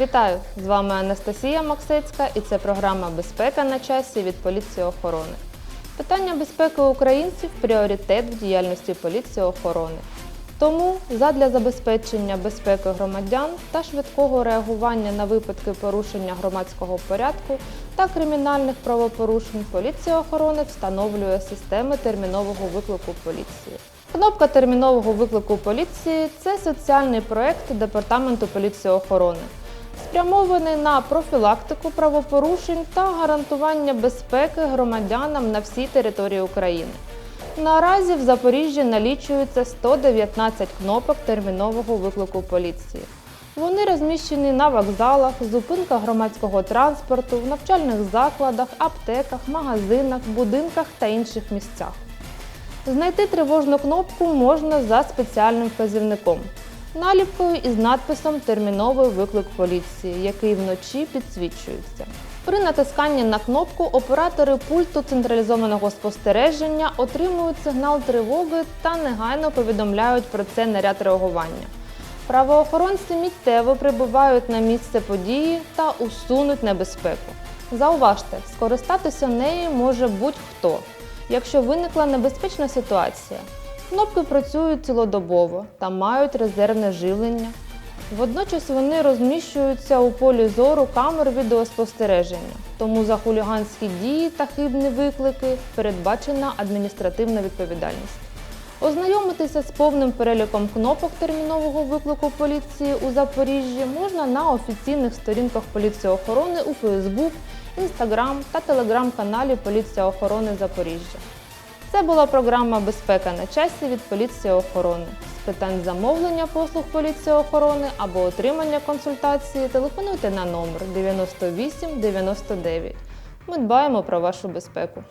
Вітаю! З вами Анастасія Максецька і це програма Безпека на часі від поліції охорони. Питання безпеки українців пріоритет в діяльності поліції охорони. Тому задля забезпечення безпеки громадян та швидкого реагування на випадки порушення громадського порядку та кримінальних правопорушень поліція охорони встановлює системи термінового виклику поліції. Кнопка термінового виклику поліції це соціальний проект Департаменту поліції охорони, спрямований на профілактику правопорушень та гарантування безпеки громадянам на всій території України. Наразі в Запоріжжі налічується 119 кнопок термінового виклику поліції. Вони розміщені на вокзалах, зупинках громадського транспорту, в навчальних закладах, аптеках, магазинах, будинках та інших місцях. Знайти тривожну кнопку можна за спеціальним вказівником наліпкою із надписом Терміновий виклик поліції, який вночі підсвічується. При натисканні на кнопку оператори пульту централізованого спостереження отримують сигнал тривоги та негайно повідомляють про це наряд реагування. Правоохоронці миттєво прибувають на місце події та усунуть небезпеку. Зауважте, скористатися нею може будь-хто, якщо виникла небезпечна ситуація. Кнопки працюють цілодобово та мають резервне живлення. Водночас вони розміщуються у полі зору камер відеоспостереження, тому за хуліганські дії та хибні виклики передбачена адміністративна відповідальність. Ознайомитися з повним переліком кнопок термінового виклику поліції у Запоріжжі можна на офіційних сторінках поліції охорони у Facebook, Instagram та телеграм-каналі Поліція охорони Запоріжжя. Це була програма Безпека на часі від поліції охорони. З питань замовлення послуг поліції охорони або отримання консультації телефонуйте на номер 98 99. Ми дбаємо про вашу безпеку.